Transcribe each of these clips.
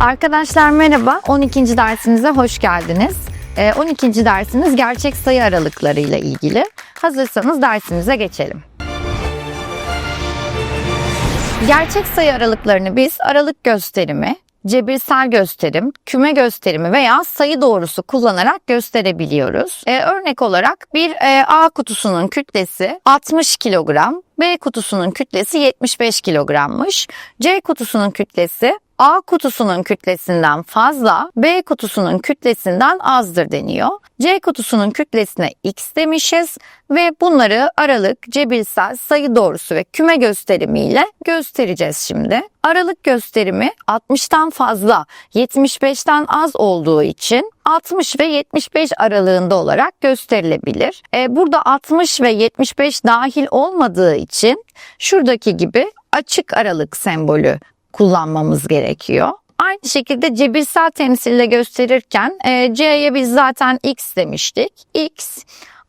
Arkadaşlar merhaba. 12. dersimize hoş geldiniz. Ee, 12. dersimiz gerçek sayı aralıkları ile ilgili. Hazırsanız dersimize geçelim. Gerçek sayı aralıklarını biz aralık gösterimi, cebirsel gösterim, küme gösterimi veya sayı doğrusu kullanarak gösterebiliyoruz. Ee, örnek olarak bir e, A kutusunun kütlesi 60 kilogram, B kutusunun kütlesi 75 kilogrammış. C kutusunun kütlesi A kutusunun kütlesinden fazla, B kutusunun kütlesinden azdır deniyor. C kutusunun kütlesine x demişiz ve bunları aralık, cebirsel, sayı doğrusu ve küme gösterimiyle göstereceğiz şimdi. Aralık gösterimi 60'tan fazla, 75'ten az olduğu için 60 ve 75 aralığında olarak gösterilebilir. E, burada 60 ve 75 dahil olmadığı için şuradaki gibi açık aralık sembolü kullanmamız gerekiyor. Aynı şekilde cebirsel temsille gösterirken e, C'ye biz zaten x demiştik. x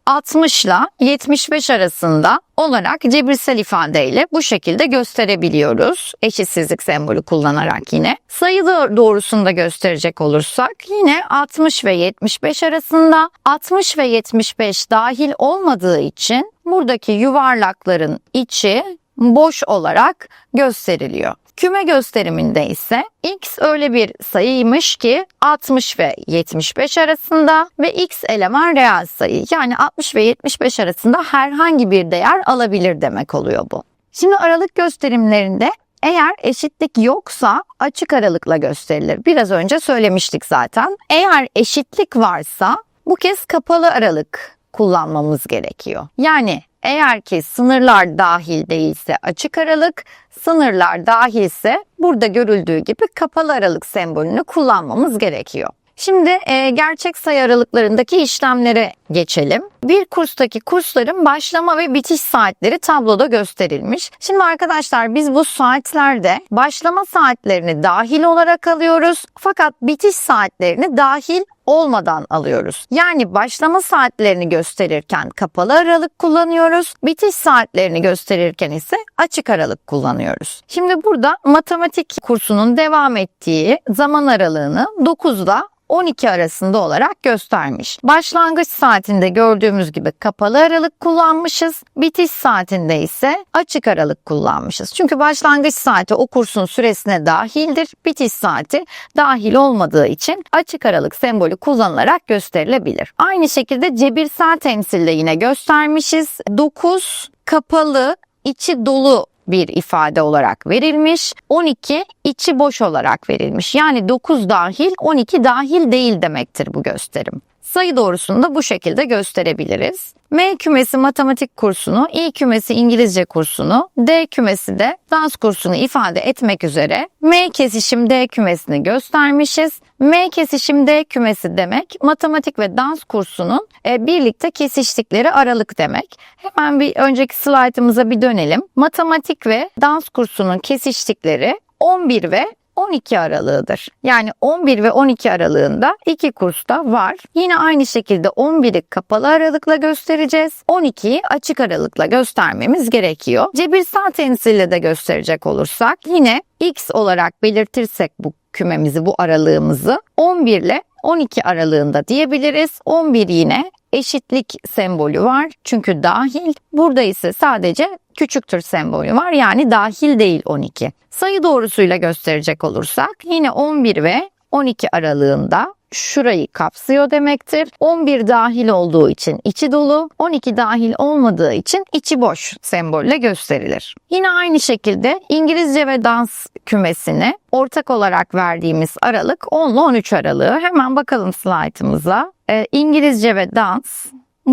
60 ile 75 arasında olarak cebirsel ifadeyle bu şekilde gösterebiliyoruz. Eşitsizlik sembolü kullanarak yine. Sayı doğrusunda gösterecek olursak yine 60 ve 75 arasında 60 ve 75 dahil olmadığı için buradaki yuvarlakların içi boş olarak gösteriliyor. Küme gösteriminde ise x öyle bir sayıymış ki 60 ve 75 arasında ve x eleman reel sayı. Yani 60 ve 75 arasında herhangi bir değer alabilir demek oluyor bu. Şimdi aralık gösterimlerinde eğer eşitlik yoksa açık aralıkla gösterilir. Biraz önce söylemiştik zaten. Eğer eşitlik varsa bu kez kapalı aralık kullanmamız gerekiyor. Yani eğer ki sınırlar dahil değilse açık aralık, sınırlar dahilse burada görüldüğü gibi kapalı aralık sembolünü kullanmamız gerekiyor. Şimdi e, gerçek sayı aralıklarındaki işlemlere geçelim. Bir kurstaki kursların başlama ve bitiş saatleri tabloda gösterilmiş. Şimdi arkadaşlar biz bu saatlerde başlama saatlerini dahil olarak alıyoruz fakat bitiş saatlerini dahil olmadan alıyoruz. Yani başlama saatlerini gösterirken kapalı aralık kullanıyoruz. Bitiş saatlerini gösterirken ise açık aralık kullanıyoruz. Şimdi burada matematik kursunun devam ettiği zaman aralığını 9'da 12 arasında olarak göstermiş. Başlangıç saatinde gördüğümüz gibi kapalı aralık kullanmışız. Bitiş saatinde ise açık aralık kullanmışız. Çünkü başlangıç saati o kursun süresine dahildir. Bitiş saati dahil olmadığı için açık aralık sembolü kullanılarak gösterilebilir. Aynı şekilde cebirsel temsille yine göstermişiz. 9 kapalı içi dolu bir ifade olarak verilmiş. 12 içi boş olarak verilmiş. Yani 9 dahil 12 dahil değil demektir bu gösterim. Sayı doğrusunu da bu şekilde gösterebiliriz. M kümesi matematik kursunu, İ kümesi İngilizce kursunu, D kümesi de dans kursunu ifade etmek üzere M kesişim D kümesini göstermişiz. M kesişim D kümesi demek matematik ve dans kursunun e, birlikte kesiştikleri aralık demek. Hemen bir önceki slaytımıza bir dönelim. Matematik ve dans kursunun kesiştikleri 11 ve 12 aralığıdır. Yani 11 ve 12 aralığında iki kursta var. Yine aynı şekilde 11'i kapalı aralıkla göstereceğiz. 12'yi açık aralıkla göstermemiz gerekiyor. Cebirsel temsille de gösterecek olursak yine x olarak belirtirsek bu kümemizi, bu aralığımızı 11 ile 12 aralığında diyebiliriz. 11 yine eşitlik sembolü var çünkü dahil. Burada ise sadece küçüktür sembolü var yani dahil değil 12. Sayı doğrusuyla gösterecek olursak yine 11 ve 12 aralığında şurayı kapsıyor demektir. 11 dahil olduğu için içi dolu, 12 dahil olmadığı için içi boş sembolle gösterilir. Yine aynı şekilde İngilizce ve dans kümesine ortak olarak verdiğimiz aralık 10 ile 13 aralığı. Hemen bakalım slaytımıza. Ee, İngilizce ve dans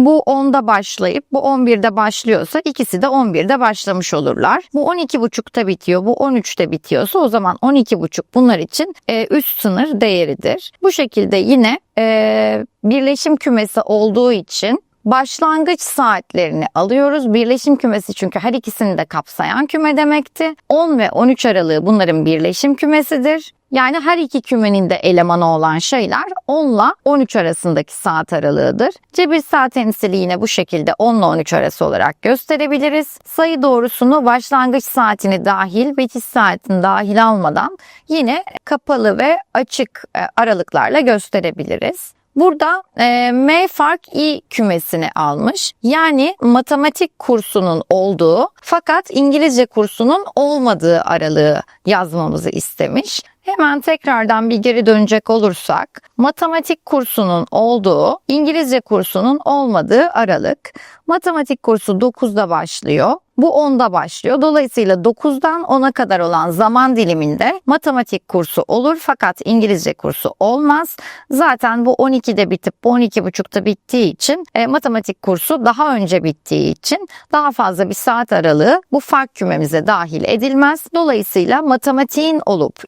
bu 10'da başlayıp bu 11'de başlıyorsa ikisi de 11'de başlamış olurlar. Bu 12.5'ta bitiyor, bu 13'te bitiyorsa o zaman 12.5 bunlar için e, üst sınır değeridir. Bu şekilde yine e, birleşim kümesi olduğu için başlangıç saatlerini alıyoruz. Birleşim kümesi çünkü her ikisini de kapsayan küme demekti. 10 ve 13 aralığı bunların birleşim kümesidir. Yani her iki kümenin de elemanı olan şeyler 10 ile 13 arasındaki saat aralığıdır. Cebirsel temsili yine bu şekilde 10 ile 13 arası olarak gösterebiliriz. Sayı doğrusunu başlangıç saatini dahil, bitiş saatini dahil almadan yine kapalı ve açık e, aralıklarla gösterebiliriz. Burada e, M fark I kümesini almış. Yani matematik kursunun olduğu fakat İngilizce kursunun olmadığı aralığı yazmamızı istemiş. Hemen tekrardan bir geri dönecek olursak matematik kursunun olduğu, İngilizce kursunun olmadığı aralık. Matematik kursu 9'da başlıyor. Bu 10'da başlıyor. Dolayısıyla 9'dan 10'a kadar olan zaman diliminde matematik kursu olur fakat İngilizce kursu olmaz. Zaten bu 12'de bitip bu 12.30'da bittiği için e, matematik kursu daha önce bittiği için daha fazla bir saat aralığı bu fark kümemize dahil edilmez. Dolayısıyla matematiğin olup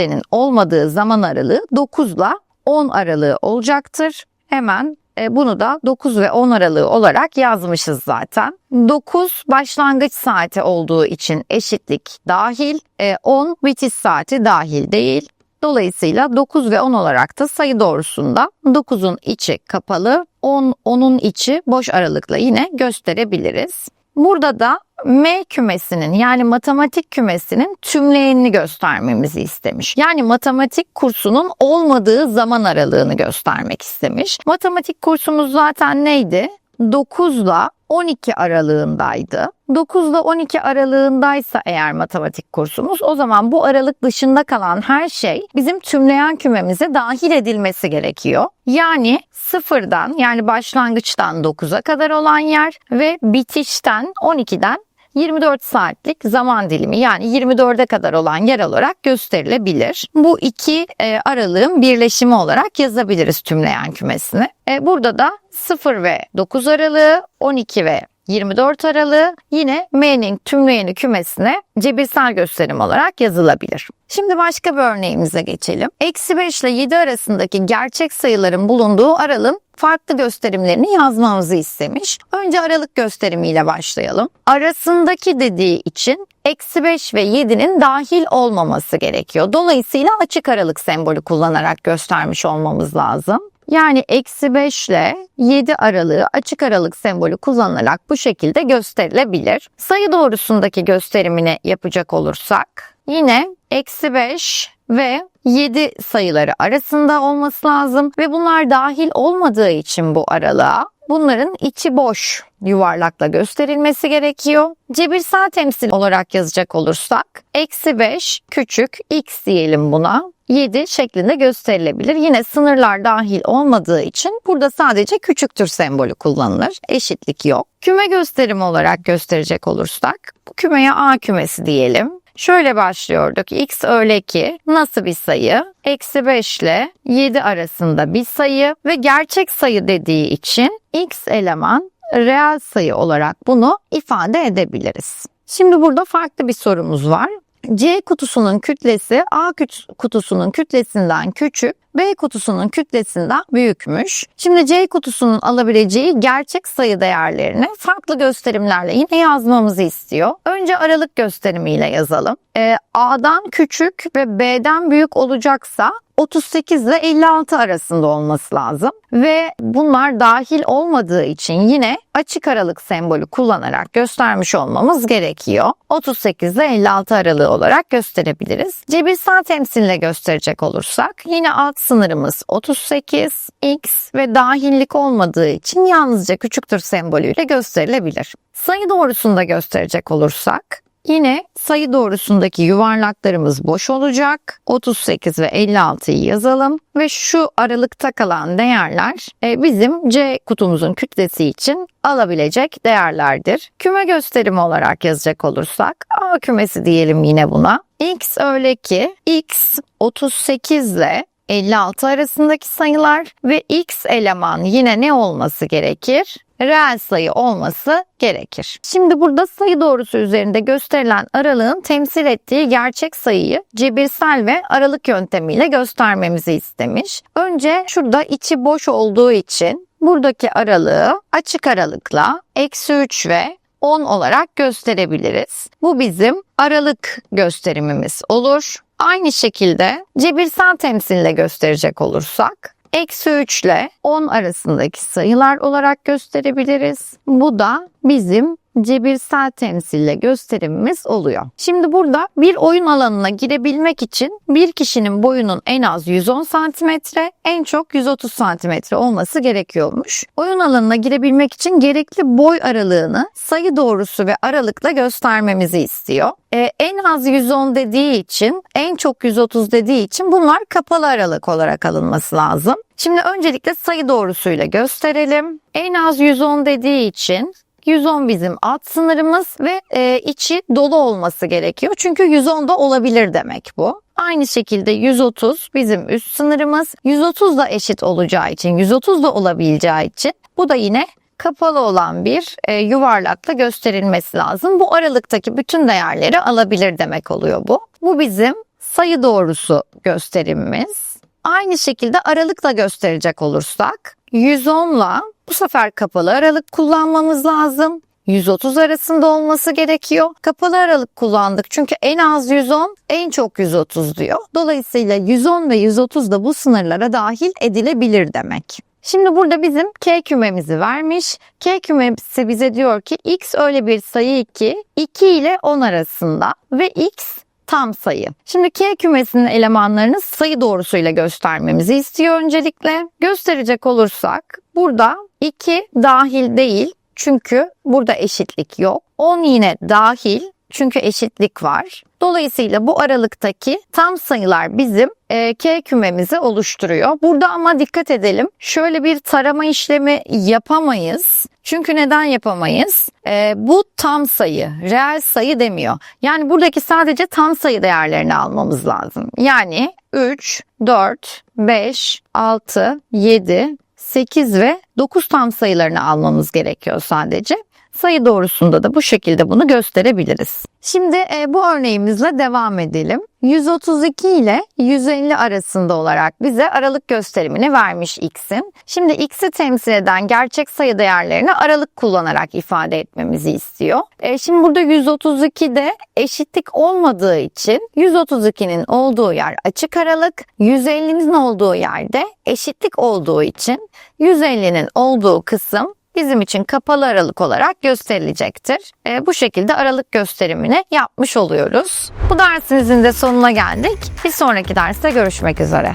İngilizcenin olmadığı zaman aralığı 9 ile 10 aralığı olacaktır. Hemen e, bunu da 9 ve 10 aralığı olarak yazmışız zaten. 9 başlangıç saati olduğu için eşitlik dahil, 10 bitiş saati dahil değil. Dolayısıyla 9 ve 10 olarak da sayı doğrusunda 9'un içi kapalı, 10 10'un içi boş aralıkla yine gösterebiliriz. Burada da M kümesinin yani matematik kümesinin tümleyenini göstermemizi istemiş. Yani matematik kursunun olmadığı zaman aralığını göstermek istemiş. Matematik kursumuz zaten neydi? 9 ile 12 aralığındaydı. 9 ile 12 aralığındaysa eğer matematik kursumuz o zaman bu aralık dışında kalan her şey bizim tümleyen kümemize dahil edilmesi gerekiyor. Yani sıfırdan yani başlangıçtan 9'a kadar olan yer ve bitişten 12'den 24 saatlik zaman dilimi yani 24'e kadar olan yer olarak gösterilebilir. Bu iki e, aralığın birleşimi olarak yazabiliriz tümleyen kümesini. E, burada da 0 ve 9 aralığı, 12 ve 24 aralığı yine M'nin tümleyeni kümesine cebirsel gösterim olarak yazılabilir. Şimdi başka bir örneğimize geçelim. Eksi 5 ile 7 arasındaki gerçek sayıların bulunduğu aralığın farklı gösterimlerini yazmamızı istemiş. Önce aralık gösterimiyle başlayalım. Arasındaki dediği için eksi 5 ve 7'nin dahil olmaması gerekiyor. Dolayısıyla açık aralık sembolü kullanarak göstermiş olmamız lazım. Yani eksi 5 ile 7 aralığı açık aralık sembolü kullanılarak bu şekilde gösterilebilir. Sayı doğrusundaki gösterimini yapacak olursak yine eksi 5 ve 7 sayıları arasında olması lazım ve bunlar dahil olmadığı için bu aralığa bunların içi boş yuvarlakla gösterilmesi gerekiyor. Cebirsel temsil olarak yazacak olursak eksi 5 küçük x diyelim buna. 7 şeklinde gösterilebilir. Yine sınırlar dahil olmadığı için burada sadece küçüktür sembolü kullanılır. Eşitlik yok. Küme gösterimi olarak gösterecek olursak bu kümeye A kümesi diyelim. Şöyle başlıyorduk. X öyle ki nasıl bir sayı? Eksi 5 ile 7 arasında bir sayı ve gerçek sayı dediği için X eleman reel sayı olarak bunu ifade edebiliriz. Şimdi burada farklı bir sorumuz var. C kutusunun kütlesi A kutusunun kütlesinden küçük, B kutusunun kütlesinden büyükmüş. Şimdi C kutusunun alabileceği gerçek sayı değerlerini farklı gösterimlerle yine yazmamızı istiyor. Önce aralık gösterimiyle yazalım. Ee, A'dan küçük ve B'den büyük olacaksa 38 ile 56 arasında olması lazım ve bunlar dahil olmadığı için yine açık aralık sembolü kullanarak göstermiş olmamız gerekiyor. 38 ile 56 aralığı olarak gösterebiliriz. Cebirsel temsille gösterecek olursak yine alt sınırımız 38, x ve dahillik olmadığı için yalnızca küçüktür sembolüyle gösterilebilir. Sayı doğrusunda gösterecek olursak Yine sayı doğrusundaki yuvarlaklarımız boş olacak. 38 ve 56'yı yazalım ve şu aralıkta kalan değerler e, bizim C kutumuzun kütlesi için alabilecek değerlerdir. Küme gösterimi olarak yazacak olursak A kümesi diyelim yine buna. X öyle ki X 38 ile 56 arasındaki sayılar ve x eleman yine ne olması gerekir? reel sayı olması gerekir. Şimdi burada sayı doğrusu üzerinde gösterilen aralığın temsil ettiği gerçek sayıyı cebirsel ve aralık yöntemiyle göstermemizi istemiş. Önce şurada içi boş olduğu için buradaki aralığı açık aralıkla eksi 3 ve 10 olarak gösterebiliriz. Bu bizim aralık gösterimimiz olur. Aynı şekilde cebirsel temsille gösterecek olursak eksi 3 ile 10 arasındaki sayılar olarak gösterebiliriz. Bu da bizim cebirsel temsille gösterimimiz oluyor. Şimdi burada bir oyun alanına girebilmek için bir kişinin boyunun en az 110 santimetre, en çok 130 santimetre olması gerekiyormuş. Oyun alanına girebilmek için gerekli boy aralığını sayı doğrusu ve aralıkla göstermemizi istiyor. Ee, en az 110 dediği için, en çok 130 dediği için bunlar kapalı aralık olarak alınması lazım. Şimdi öncelikle sayı doğrusuyla gösterelim. En az 110 dediği için 110 bizim alt sınırımız ve e, içi dolu olması gerekiyor. Çünkü 110 da olabilir demek bu. Aynı şekilde 130 bizim üst sınırımız. 130 da eşit olacağı için, 130 da olabileceği için bu da yine kapalı olan bir e, yuvarlakla gösterilmesi lazım. Bu aralıktaki bütün değerleri alabilir demek oluyor bu. Bu bizim sayı doğrusu gösterimimiz. Aynı şekilde aralıkla gösterecek olursak 110 ile bu sefer kapalı aralık kullanmamız lazım. 130 arasında olması gerekiyor. Kapalı aralık kullandık çünkü en az 110, en çok 130 diyor. Dolayısıyla 110 ve 130 da bu sınırlara dahil edilebilir demek. Şimdi burada bizim K kümemizi vermiş. K kümesi bize diyor ki X öyle bir sayı ki 2 ile 10 arasında ve X tam sayı. Şimdi K kümesinin elemanlarını sayı doğrusuyla göstermemizi istiyor öncelikle. Gösterecek olursak burada 2 dahil değil çünkü burada eşitlik yok. 10 yine dahil çünkü eşitlik var. Dolayısıyla bu aralıktaki tam sayılar bizim e, K kümemizi oluşturuyor. Burada ama dikkat edelim. Şöyle bir tarama işlemi yapamayız. Çünkü neden yapamayız? E, bu tam sayı, reel sayı demiyor. Yani buradaki sadece tam sayı değerlerini almamız lazım. Yani 3, 4, 5, 6, 7, 8 ve 9 tam sayılarını almamız gerekiyor sadece. Sayı doğrusunda da bu şekilde bunu gösterebiliriz. Şimdi e, bu örneğimizle devam edelim. 132 ile 150 arasında olarak bize aralık gösterimini vermiş x'in. Şimdi x'i temsil eden gerçek sayı değerlerini aralık kullanarak ifade etmemizi istiyor. E, şimdi burada 132'de eşitlik olmadığı için 132'nin olduğu yer açık aralık, 150'nin olduğu yerde eşitlik olduğu için 150'nin olduğu kısım bizim için kapalı aralık olarak gösterilecektir. E, bu şekilde aralık gösterimini yapmış oluyoruz. Bu dersimizin de sonuna geldik. Bir sonraki derste görüşmek üzere.